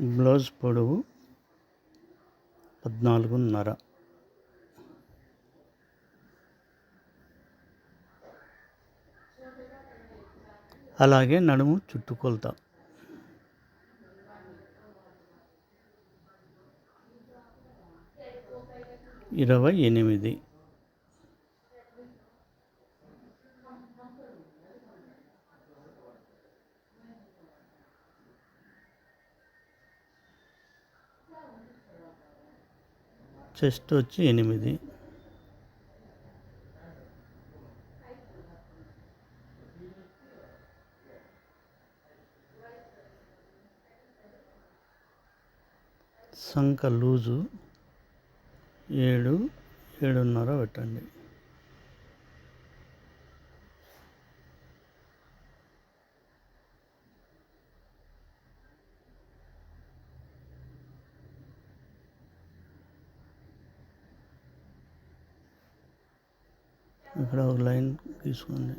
Blouse పొడవు పద్నాలుగున్నర. అలాగే నడుము చుట్టుకొలత. ఇరవై ఎనిమిది. చెస్ట్ వచ్చి ఎనిమిది. సంఖ లూజు ఏడు ఏడున్నర పెట్టండి. ఇక్కడ ఒక లైన్ తీసుకోండి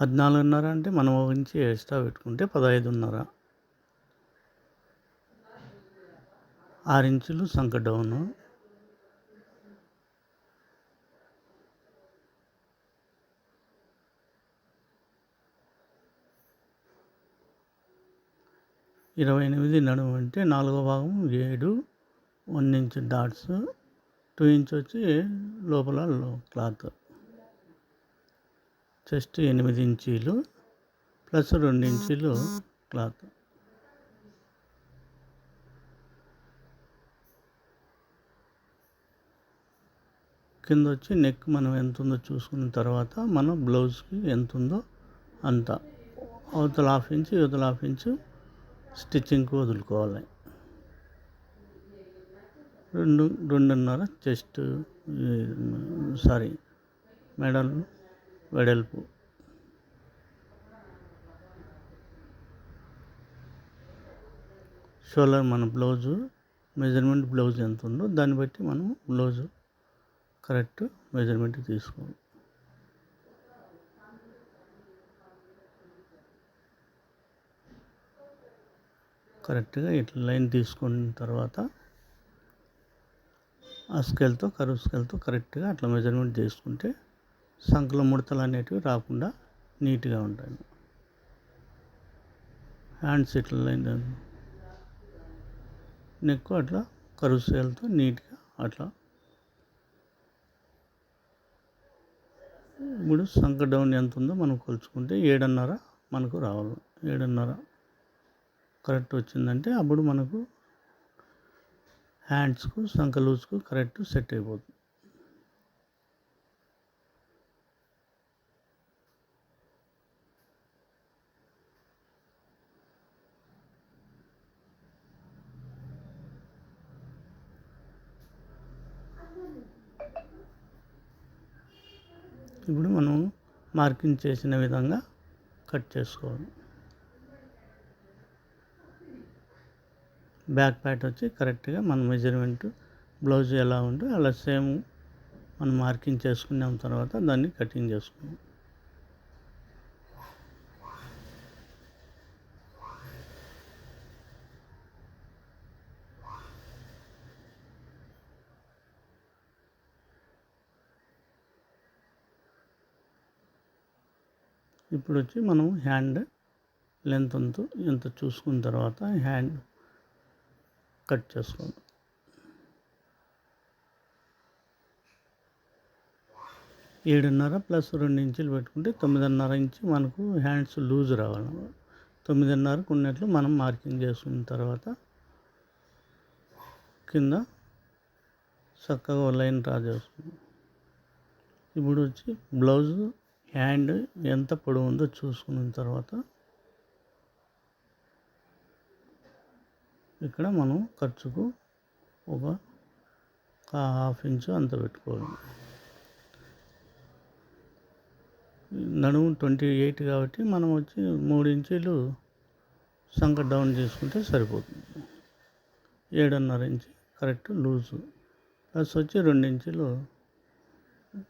పద్నాలుగున్నర అంటే మనం ఒక ఇంచి ఎక్స్ట్రా పెట్టుకుంటే పదహైదున్నర. ఆరు ఇంచులు సంక డౌను. ఇరవై ఎనిమిది నడుము అంటే నాలుగో భాగం ఏడు one inch dots two inch వచ్చి లోపల క్లాత్ చెస్ట్ ఎనిమిది ఇంచీలు ప్లస్ రెండు ఇంచీలు క్లాత్ కింద వచ్చి నెక్ మనం ఎంత ఉందో చూసుకున్న తర్వాత మనం బ్లౌజ్కి ఎంత ఉందో అంత. అవతల హాఫ్ ఇంచ్ ఇవతల హాఫ్ ఇంచ్ స్టిచ్చింగ్కి వదులుకోవాలి. రెండు రెండున్నర చెస్ట్ సారీ మెడల్ వెడల్పు. షోలర్ మన బ్లౌజు మెజర్మెంట్ బ్లౌజ్ ఎంత ఉందో దాన్ని బట్టి మనం బ్లౌజు కరెక్ట్ మెజర్మెంట్ తీసుకోవాలి. కరెక్ట్గా ఇట్లా లైన్ తీసుకున్న తర్వాత ఆ స్కేల్తో కరువు స్కేల్తో కరెక్ట్గా అట్లా మెజర్మెంట్ చేసుకుంటే సంఖలో ముడతలు అనేటివి రాకుండా నీట్గా ఉంటాయి. హ్యాండ్స్ ఇట్లా లైన్ నెక్ అట్లా కరువు స్కేల్తో నీట్గా అట్లా ఇప్పుడు సంఖ డౌన్ ఎంత ఉందో మనం కొలుచుకుంటే ఏడున్నర మనకు రావాలి. ఏడున్నర కరెక్ట్ వచ్చిందంటే అప్పుడు మనకు హ్యాండ్స్కు సంఖ లూజ్కు కరెక్ట్ సెట్ అయిపోతుంది. ఇప్పుడు మనం మార్కింగ్ చేసిన విధంగా కట్ చేసుకోవాలి. బ్యాక్ ప్యాట్ వచ్చి కరెక్ట్గా మన మెజర్మెంట్ బ్లౌజ్ ఎలా ఉందో అలా సేమ్ మనం మార్కింగ్ చేసుకున్నాం తర్వాత దాన్ని కటింగ్ చేసుకున్నాం. ఇప్పుడు వచ్చి మనం హ్యాండ్ లెంత్ ఎంత ఎంత చూసుకున్న తర్వాత హ్యాండ్ కట్ చేసుకోండి. ఏడున్నర ప్లస్ రెండు ఇంచులు పెట్టుకుంటే తొమ్మిదిన్నర ఇంచు మనకు హ్యాండ్స్ లూజ్ రావాలి. తొమ్మిదిన్నరకు ఉన్నట్లు మనం మార్కింగ్ చేసుకున్న తర్వాత కింద చక్కగా లైన్ డ్రా చేసుకున్నాం ఇప్పుడు వచ్చి బ్లౌజ్ హ్యాండ్ ఎంత పొడవు ఉందో చూసుకున్న తర్వాత ఇక్కడ మనం ఖర్చుకు ఒక హాఫ్ ఇంచు అంత పెట్టుకోవాలి. నడుము ట్వంటీ ఎయిట్ కాబట్టి మనం వచ్చి మూడు ఇంచీలు సంక డౌన్ చేసుకుంటే సరిపోతుంది. ఏడున్నర ఇంచు కరెక్ట్ లూజు. ప్లస్ వచ్చి రెండు ఇంచులు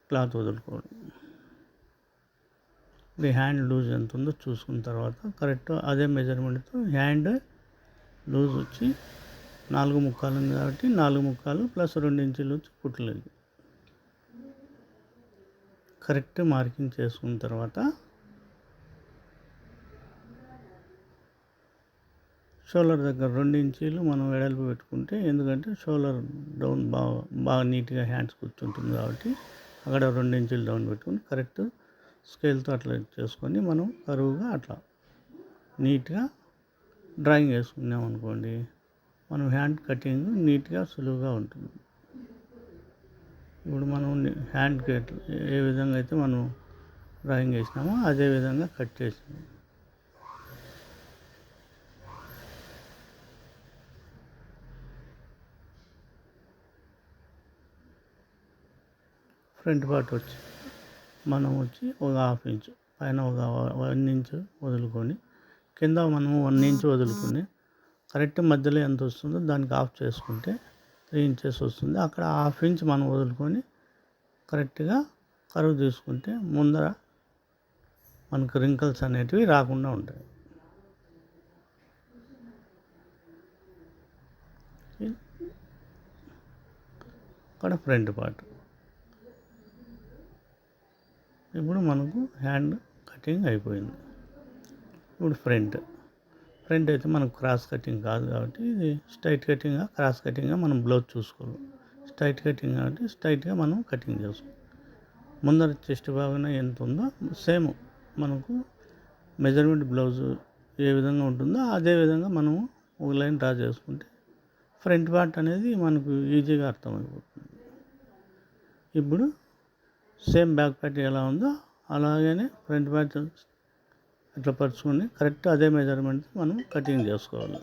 క్లాత్ వదులుకోవడం ఇప్పుడు హ్యాండ్ లూజ్ ఎంత ఉందో చూసుకున్న తర్వాత కరెక్ట్ అదే మెజర్మెంట్తో హ్యాండ్ లూజ్ వచ్చి నాలుగు ముక్కాలు ఉంది కాబట్టి నాలుగు ముక్కాలు ప్లస్ రెండు ఇంచులు వచ్చి కుట్లేదు కరెక్ట్ మార్కింగ్ చేసుకున్న తర్వాత షోలర్ దగ్గర రెండు ఇంచీలు మనం వెడల్పు పెట్టుకుంటే ఎందుకంటే షోలర్ డౌన్ బాగా బాగా నీట్గా హ్యాండ్స్ కూర్చుంటుంది కాబట్టి అక్కడ రెండు ఇంచులు డౌన్ పెట్టుకుని కరెక్ట్ స్కేల్తో అట్లా చేసుకొని మనం కరువుగా అట్లా నీట్గా డ్రాయింగ్ వేసుకున్నాం అనుకోండి మనం హ్యాండ్ కటింగ్ నీట్గా సులువుగా ఉంటుంది. ఇప్పుడు మనం హ్యాండ్ కట్ ఏ విధంగా అయితే మనం డ్రాయింగ్ వేసినామో అదే విధంగా కట్ చేసినాం. ఫ్రంట్ పార్ట్ వచ్చి మనం వచ్చి ఒక హాఫ్ ఇంచ్ పైన ఒక వన్ ఇంచ్ వదులుకొని కింద మనం వన్ ఇంచ్ వదులుకుని కరెక్ట్ మధ్యలో ఎంత వస్తుందో దానికి ఆఫ్ చేసుకుంటే త్రీ ఇంచెస్ వస్తుంది. అక్కడ హాఫ్ ఇంచ్ మనం వదులుకొని కరెక్ట్గా కరువు తీసుకుంటే ముందర మనకు రింకల్స్ అనేటివి రాకుండా ఉంటాయి. అక్కడ ఫ్రంట్ పార్ట్ ఇప్పుడు మనకు హ్యాండ్ కటింగ్ అయిపోయింది. ఇప్పుడు ఫ్రంట్. ఫ్రంట్ అయితే మనకు క్రాస్ కటింగ్ కాదు కాబట్టి ఇది స్ట్రైట్ కటింగ్గా క్రాస్ కటింగ్గా మనం బ్లౌజ్ చూసుకోవాలి. స్ట్రైట్ కటింగ్ కాబట్టి స్ట్రైట్గా మనం కటింగ్ చేసుకోవాలి ముందర చెస్ట్ భాగం ఎంత ఉందో సేమ్ మనకు మెజర్మెంట్ బ్లౌజ్ ఏ విధంగా ఉంటుందో అదే విధంగా మనము ఒక లైన్ డ్రా చేసుకుంటే ఫ్రంట్ పార్ట్ అనేది మనకు ఈజీగా అర్థమైపోతుంది. ఇప్పుడు సేమ్ బ్యాక్ పార్ట్ ఎలా ఉందో అలాగనే ఫ్రంట్ పార్ట్ ఇట్లా పరుచుకొని కరెక్ట్ అదే మెజర్మెంట్ మనం కటింగ్ చేసుకోవాలి.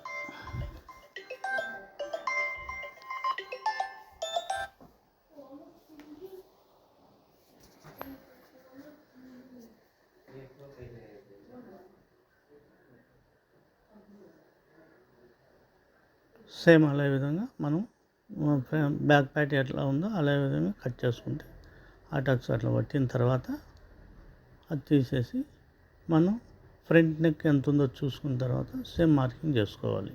సేమ్ అలాగే విధంగా మనం బ్యాక్ ప్యాట్ ఎట్లా ఉందో అలా విధంగా కట్ చేసుకుంటే ఆ టక్స్ అట్లా పట్టిన తర్వాత అది తీసేసి మనం ఫ్రంట్ నెక్ ఎంత ఉందో చూసుకున్న తర్వాత సేమ్ మార్కింగ్ చేసుకోవాలి.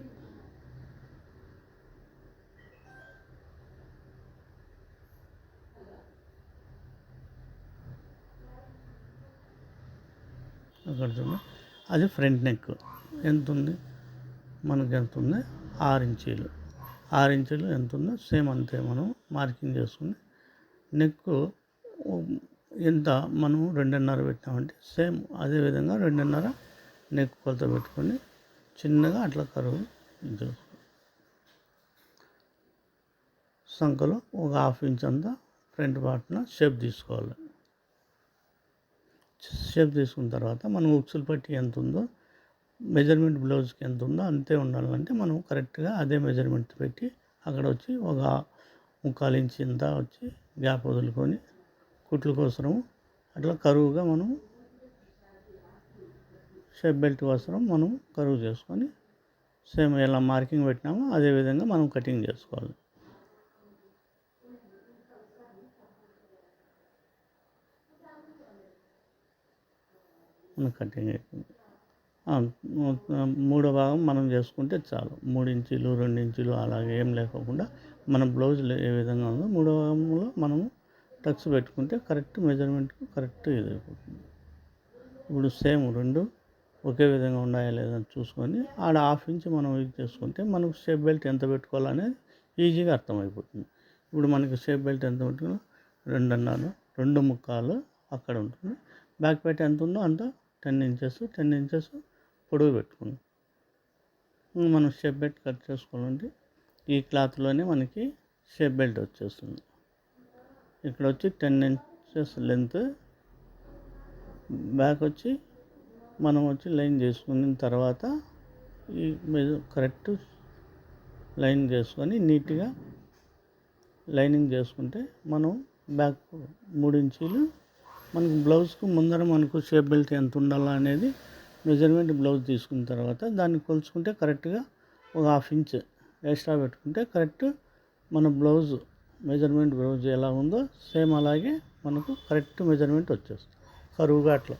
అక్కడ చూడండి అది ఫ్రంట్ నెక్. ఎంత ఉంది? మనకు ఎంత ఉంది? ఆరు ఇంచీలు. ఆరు ఇంచీలు ఎంత ఉందో సేమ్ అంతే మనం మార్కింగ్ చేసుకుని నెక్ ఎంత మనం రెండున్నర పెట్టామంటే సేమ్ అదే విధంగా రెండున్నర నెక్ కొలత పెట్టుకొని చిన్నగా అట్లా కరువు సంఖలో ఒక హాఫ్ ఇంచ్ అంతా ఫ్రంట్ పార్ట్న షేప్ తీసుకోవాలి. షేప్ తీసుకున్న తర్వాత మనం ఉక్సులు పట్టి ఎంత ఉందో మెజర్మెంట్ బ్లౌజ్కి ఎంత ఉందో అంతే ఉండాలంటే మనం కరెక్ట్గా అదే మెజర్మెంట్ పెట్టి అక్కడ వచ్చి ఒక ముక్కాలు ఇంచ్ ఇంత వచ్చి గ్యాప్ వదులుకొని కుట్ల కోసం అట్లా కరువుగా మనం షేప్ బెల్ట్ కోసం మనం కరువు చేసుకొని సేమ్ ఎలా మార్కింగ్ పెట్టినామో అదే విధంగా మనం కటింగ్ చేసుకోవాలి. మనం కటింగ్ అయిపోయింది. మూడో భాగం మనం చేసుకుంటే చాలు. మూడు ఇంచులు రెండు ఇంచులు అలాగే ఏం లేకోకుండా మన బ్లౌజ్ ఏ విధంగా ఉందో మూడో భాగంలో మనము టక్స్ పెట్టుకుంటే కరెక్ట్ మెజర్మెంట్కి కరెక్ట్ ఇది అయిపోతుంది. ఇప్పుడు సేమ్ రెండు ఒకే విధంగా ఉన్నాయా లేదని చూసుకొని ఆడ హాఫ్ ఇంచ్ మనం యూజ్ చేసుకుంటే మనకు షేప్ బెల్ట్ ఎంత పెట్టుకోవాలనేది ఈజీగా అర్థమైపోతుంది. ఇప్పుడు మనకి షేప్ బెల్ట్ ఎంత పెట్టుకున్నా రెండున్నర రెండు ముక్కాలు అక్కడ ఉంటుంది. బ్యాక్ పెట్టి ఎంత ఉందో అంత టెన్ ఇంచెస్ టెన్ ఇంచెస్ పొడవు పెట్టుకున్నాం మనం షేప్ బెల్ట్ కట్ చేసుకోవాలంటే ఈ క్లాత్లోనే మనకి షేప్ బెల్ట్ వచ్చేస్తుంది. ఇక్కడ వచ్చి టెన్ ఇంచెస్ లెంత్. బ్యాక్ వచ్చి మనం వచ్చి లైన్ చేసుకున్న తర్వాత ఈ కరెక్ట్ లైన్ చేసుకొని నీట్గా లైనింగ్ చేసుకుంటే మనం బ్యాక్ మూడు ఇంచీలు మనకు బ్లౌజ్కు ముందర మనకు షేప్ బెల్ట్ ఎంత ఉండాలా అనేది మెజర్మెంట్ బ్లౌజ్ తీసుకున్న తర్వాత దాన్ని కొలుచుకుంటే కరెక్ట్గా ఒక హాఫ్ ఇంచ్ ఎక్స్ట్రా పెట్టుకుంటే కరెక్ట్ మన బ్లౌజ్ మెజర్మెంట్ బ్లౌజ్ ఎలా ఉందో సేమ్ అలాగే మనకు కరెక్ట్ మెజర్మెంట్ వచ్చేస్తుంది. కరువుగా అట్లా.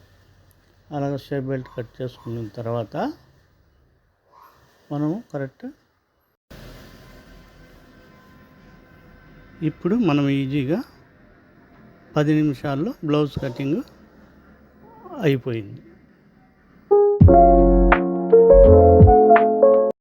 అలాగే షేప్ బెల్ట్ కట్ చేసుకున్న తర్వాత మనము కరెక్ట్ ఇప్పుడు మనం ఈజీగా పది నిమిషాల్లో బ్లౌజ్ కటింగ్ అయిపోయింది.